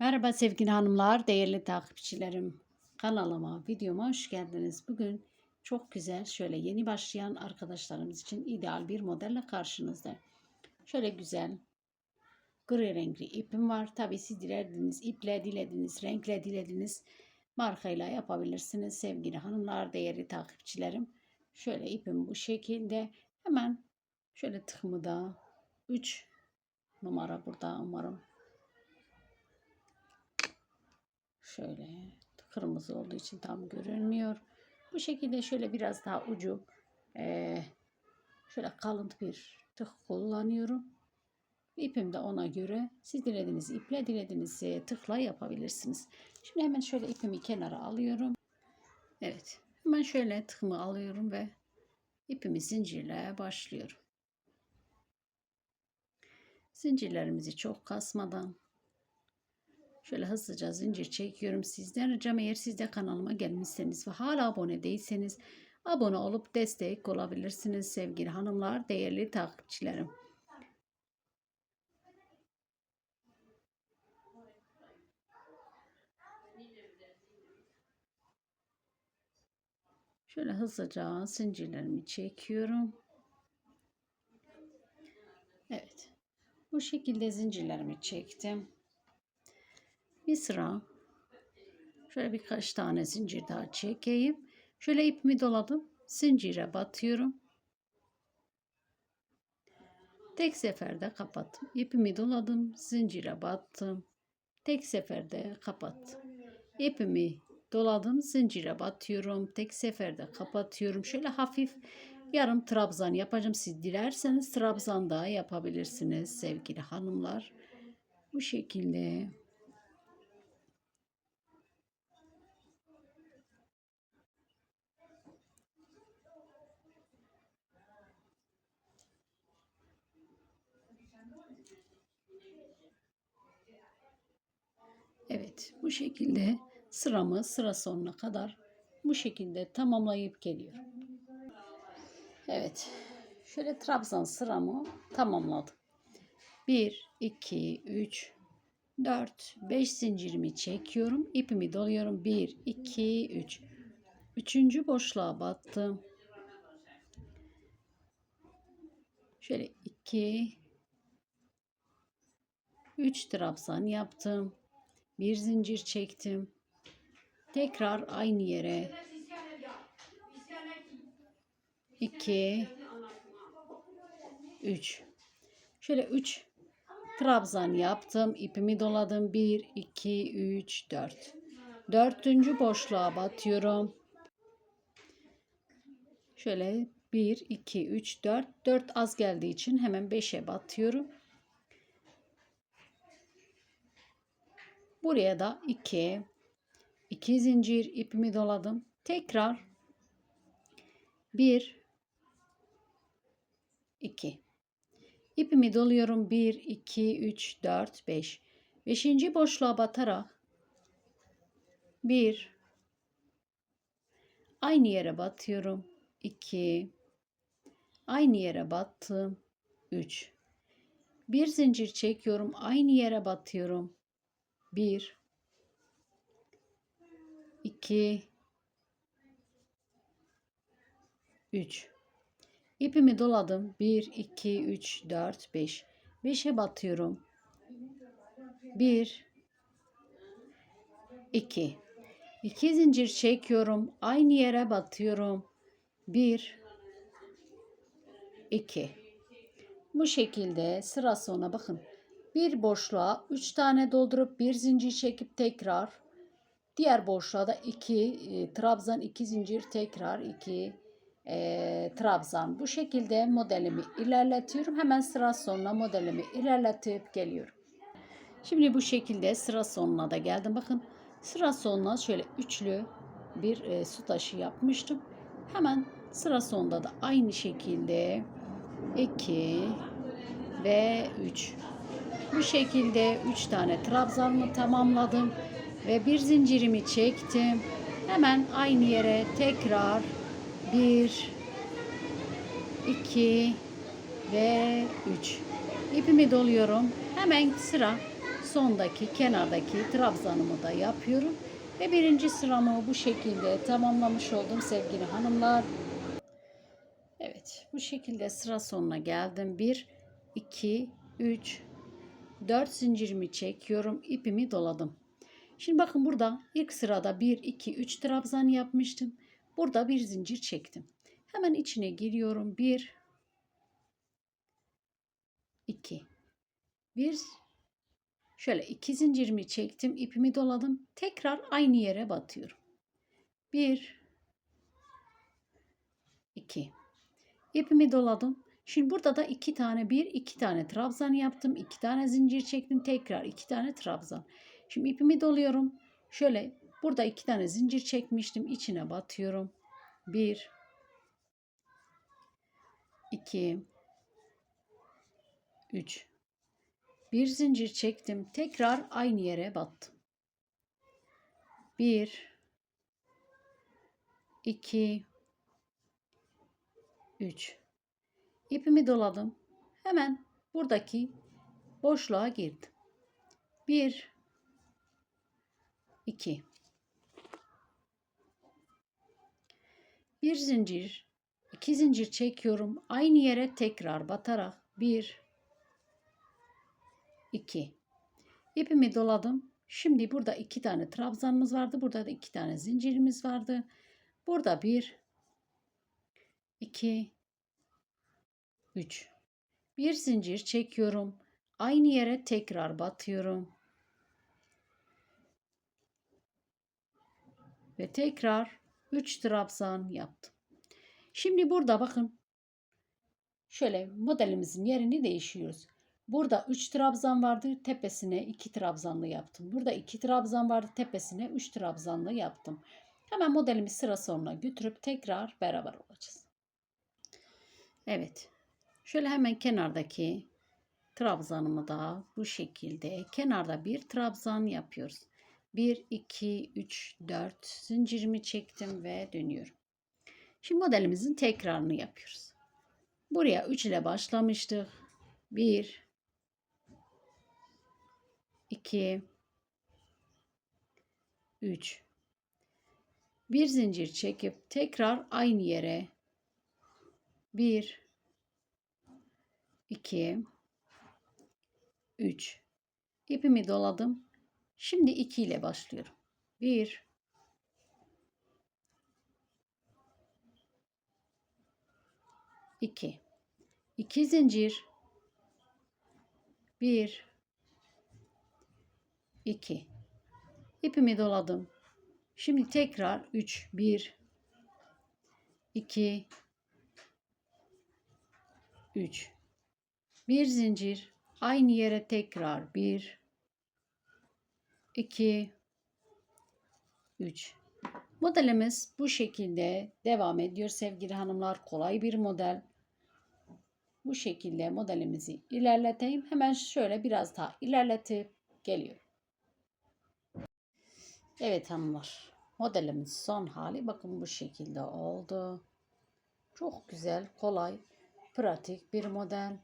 Merhaba sevgili hanımlar, değerli takipçilerim. Kanalıma, videoma hoş geldiniz. Bugün çok güzel, şöyle yeni başlayan arkadaşlarımız için ideal bir modelle karşınızda. Şöyle güzel, gri renkli ipim var. Tabi siz dilediğiniz iple, dilediğiniz renkle, dilediğiniz markayla yapabilirsiniz sevgili hanımlar, değerli takipçilerim. Şöyle ipim bu şekilde. Hemen şöyle tıkımı da 3 numara burada umarım Şöyle kırmızı olduğu için tam görünmüyor. Bu şekilde şöyle biraz daha ucu eee, şöyle kalın bir tık kullanıyorum. İpim de ona göre siz dilediğiniz iple dilediğiniz e, tıkla yapabilirsiniz. Şimdi hemen şöyle ipimi kenara alıyorum. Evet. Hemen şöyle tıkımı alıyorum ve ipimi zincirle başlıyorum. Zincirlerimizi çok kasmadan Şöyle hızlıca zincir çekiyorum sizden. Ricam eğer siz de kanalıma gelmişseniz ve hala abone değilseniz abone olup destek olabilirsiniz sevgili hanımlar, değerli takipçilerim. Şöyle hızlıca zincirlerimi çekiyorum. Evet. Bu şekilde zincirlerimi çektim. Bir sıra şöyle birkaç tane zincir daha çekeyim. Şöyle ipimi doladım. Zincire batıyorum. Tek seferde kapattım. İpimi doladım. Zincire battım. Tek seferde kapattım. İpimi doladım. Zincire batıyorum. Tek seferde kapatıyorum. Şöyle hafif yarım trabzan yapacağım. Siz dilerseniz trabzan da yapabilirsiniz sevgili hanımlar. Bu şekilde Evet bu şekilde sıramı sıra sonuna kadar bu şekilde tamamlayıp geliyorum. Evet şöyle trabzan sıramı tamamladım. 1, 2, 3, 4, 5 zincirimi çekiyorum. ipimi doluyorum. 1, 2, 3. Üçüncü boşluğa battım. Şöyle 2, 3 trabzan yaptım bir zincir çektim. Tekrar aynı yere 2 3 Şöyle 3 trabzan yaptım. ipimi doladım. 1 2 3 4 Dördüncü boşluğa batıyorum. Şöyle 1 2 3 4 4 az geldiği için hemen 5'e batıyorum. Buraya da 2 2 zincir ipimi doladım. Tekrar 1 2 ipimi doluyorum. 1 2 3 4 5 5. boşluğa batarak 1 aynı yere batıyorum. 2 aynı yere battım. 3 bir zincir çekiyorum. Aynı yere batıyorum. 1 2 3 İpimi doladım. 1 2 3 4 5 5'e batıyorum. 1 2 2 zincir çekiyorum. Aynı yere batıyorum. 1 2 Bu şekilde sıra sona bakın bir boşluğa 3 tane doldurup bir zincir çekip tekrar diğer boşluğa da 2 e, trabzan 2 zincir tekrar 2 e, trabzan. Bu şekilde modelimi ilerletiyorum. Hemen sıra sonuna modelimi ilerletip geliyorum. Şimdi bu şekilde sıra sonuna da geldim. Bakın sıra sonuna şöyle üçlü bir e, su taşı yapmıştım. Hemen sıra sonunda da aynı şekilde 2 ve 3 bu şekilde 3 tane trabzanımı tamamladım ve bir zincirimi çektim. Hemen aynı yere tekrar 1 2 ve 3 ipimi doluyorum. Hemen sıra sondaki kenardaki trabzanımı da yapıyorum. Ve birinci sıramı bu şekilde tamamlamış oldum sevgili hanımlar. Evet bu şekilde sıra sonuna geldim. 1, 2, 3, 4 zincirimi çekiyorum. ipimi doladım. Şimdi bakın burada ilk sırada 1, 2, 3 trabzan yapmıştım. Burada bir zincir çektim. Hemen içine giriyorum. 1, 2, 1, şöyle iki zincirimi çektim. ipimi doladım. Tekrar aynı yere batıyorum. 1, 2, ipimi doladım. Şimdi burada da iki tane bir, iki tane trabzan yaptım. iki tane zincir çektim. Tekrar iki tane trabzan. Şimdi ipimi doluyorum. Şöyle burada iki tane zincir çekmiştim. içine batıyorum. Bir, iki, üç. Bir zincir çektim. Tekrar aynı yere battım. Bir, iki, üç. İpimi doladım. Hemen buradaki boşluğa girdim. Bir, iki. Bir zincir, iki zincir çekiyorum. Aynı yere tekrar batarak bir, iki. İpimi doladım. Şimdi burada iki tane trabzanımız vardı. Burada da iki tane zincirimiz vardı. Burada bir, iki, üç. Bir zincir çekiyorum. Aynı yere tekrar batıyorum. Ve tekrar 3 trabzan yaptım. Şimdi burada bakın. Şöyle modelimizin yerini değişiyoruz. Burada 3 trabzan vardı. Tepesine 2 trabzanlı yaptım. Burada 2 trabzan vardı. Tepesine 3 trabzanlı yaptım. Hemen modelimi sıra sonuna götürüp tekrar beraber olacağız. Evet. Şöyle hemen kenardaki trabzanımı da bu şekilde kenarda bir trabzan yapıyoruz. 1, 2, 3, 4 zincirimi çektim ve dönüyorum. Şimdi modelimizin tekrarını yapıyoruz. Buraya 3 ile başlamıştık. 1, 2, 3. Bir zincir çekip tekrar aynı yere 1, 2, 3. İpimi doladım. Şimdi 2 ile başlıyorum. 1 2 2 zincir 1 2 İpimi doladım. Şimdi tekrar 3 1 2 3 bir zincir aynı yere tekrar 1 2 3 Modelimiz bu şekilde devam ediyor sevgili hanımlar. Kolay bir model. Bu şekilde modelimizi ilerleteyim. Hemen şöyle biraz daha ilerletip geliyorum. Evet hanımlar. Modelimiz son hali bakın bu şekilde oldu. Çok güzel, kolay, pratik bir model.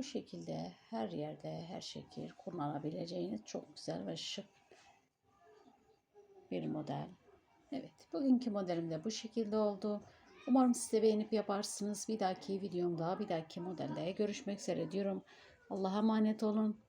Bu şekilde her yerde her şekil kullanabileceğiniz çok güzel ve şık bir model. Evet bugünkü modelim de bu şekilde oldu. Umarım siz de beğenip yaparsınız. Bir dahaki videomda bir dahaki modelde görüşmek üzere diyorum. Allah'a emanet olun.